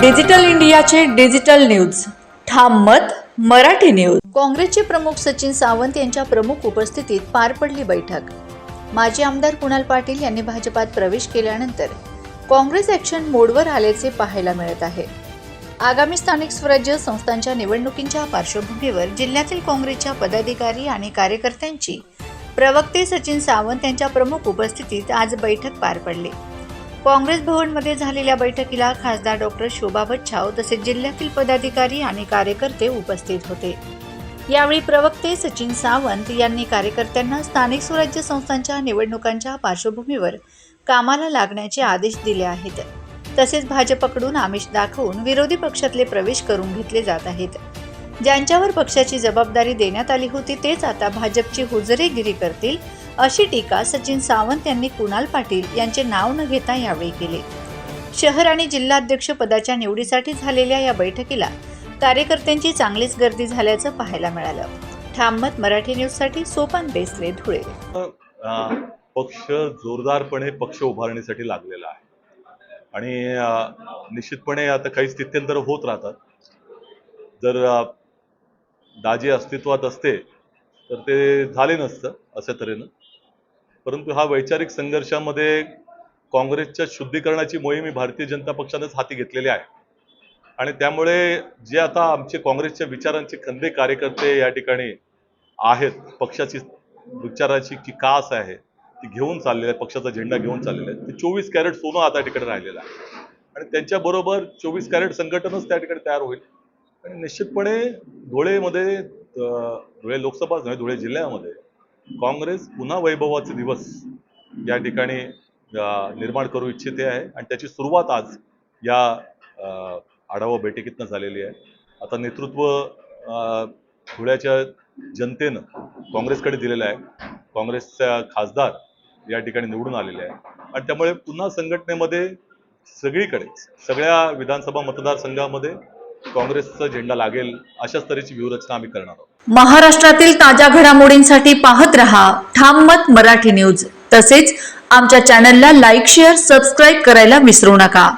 Digital इंडियाचे digital news. ठाम मत मराठी न्यूज. काँग्रेसचे प्रमुख सचिन सावंत यांच्या प्रमुख उपस्थितीत पार पडली बैठक. माजी आमदार कुणाल पाटील यांनी भाजपात प्रवेश केल्यानंतर काँग्रेस ॲक्शन मोडवर आल्याचे पाहायला मिळत आहे. आगामी स्थानिक स्वराज्य संस्थांच्या निवडणुकींच्या पार्श्वभूमीवर जिल्ह्यातील काँग्रेसच्या पदाधिकारी आणि कार्यकर्त्यांची प्रवक्ते सचिन सावंत यांच्या प्रमुख उपस्थितीत आज बैठक पार पडली. काँग्रेस भवनमध्ये झालेल्या बैठकीला खासदार डॉक्टर शोभा बच्छाव तसेच जिल्ह्यातील पदाधिकारी आणि कार्यकर्ते उपस्थित होते. यावेळी प्रवक्ते सचिन सावंत यांनी कार्यकर्त्यांना स्थानिक स्वराज्य संस्थांच्या निवडणुकांच्या पार्श्वभूमीवर कामाला लागण्याचे आदेश दिले आहेत. तसेच भाजपकडून आमिष दाखवून विरोधी पक्षातले प्रवेश करून घेतले जात आहेत. ज्यांच्यावर पक्षाची जबाबदारी देण्यात आली होती तेच आता भाजपची हुजरेगिरी करतील अशी टीका सचिन सावंत यांनी कुणाल पाटील यांचे नाव न घेता यावेळी केले. शहर आणि जिल्हाध्यक्ष पदाच्या निवडीसाठी झालेल्या या बैठकीला कार्यकर्त्यांची चांगलीच गर्दी झाल्याचं पाहायला मिळालं. ठाममत मराठी न्यूजसाठी सोपान बेसले धुळे. पक्ष जोरदारपणे पक्ष उभारणीसाठी लागलेला आहे. आणि निश्चितपणे आता काही स्थित्यंतर होत राहतात. जर दाजी अस्तित्वात असते तर ते झाले नसतं अशा तऱ्हेनं. परंतु हा वैचारिक संघर्षामध्ये काँग्रेसच्या शुद्धीकरणाची मोहीम ही भारतीय जनता पक्षानेच हाती घेतलेली आहे. आणि त्यामुळे जे आता आमचे काँग्रेसच्या विचारांचे खंदे कार्यकर्ते या ठिकाणी आहेत पक्षाची विचाराची जी कास आहे ती घेऊन चाललेली आहे पक्षाचा झेंडा घेऊन चाललेला आहे ते चोवीस कॅरेट सोनं आता ठिकाणी राहिलेलं आहे. आणि त्यांच्याबरोबर चोवीस कॅरेट संघटनच त्या ठिकाणी तयार होईल. आणि निश्चितपणे धुळेमध्ये धुळे लोकसभा धुळे जिल्ह्यामध्ये काँग्रेस पुन्हा वैभवाचे दिवस या ठिकाणी निर्माण करू इच्छिते आहे. आणि त्याची सुरुवात आज या आढावा बैठकीतनं झालेली आहे. आता नेतृत्व धुळ्याच्या जनतेनं काँग्रेसकडे दिलेलं आहे. काँग्रेसच्या खासदार या ठिकाणी निवडून आलेले आहे. आणि त्यामुळे पुन्हा संघटनेमध्ये सगळीकडे सगळ्या विधानसभा मतदारसंघामध्ये काँग्रेसचा झेंडा लागेल अशाच तऱ्हेची व्यूहरचना आम्ही करणार आहोत. महाराष्ट्रातील ताज्या घडामोडींसाठी पाहत रहा ठाम मत मराठी न्यूज. तसेच आमच्या चॅनलला लाईक शेअर सबस्क्राईब करायला विसरू नका.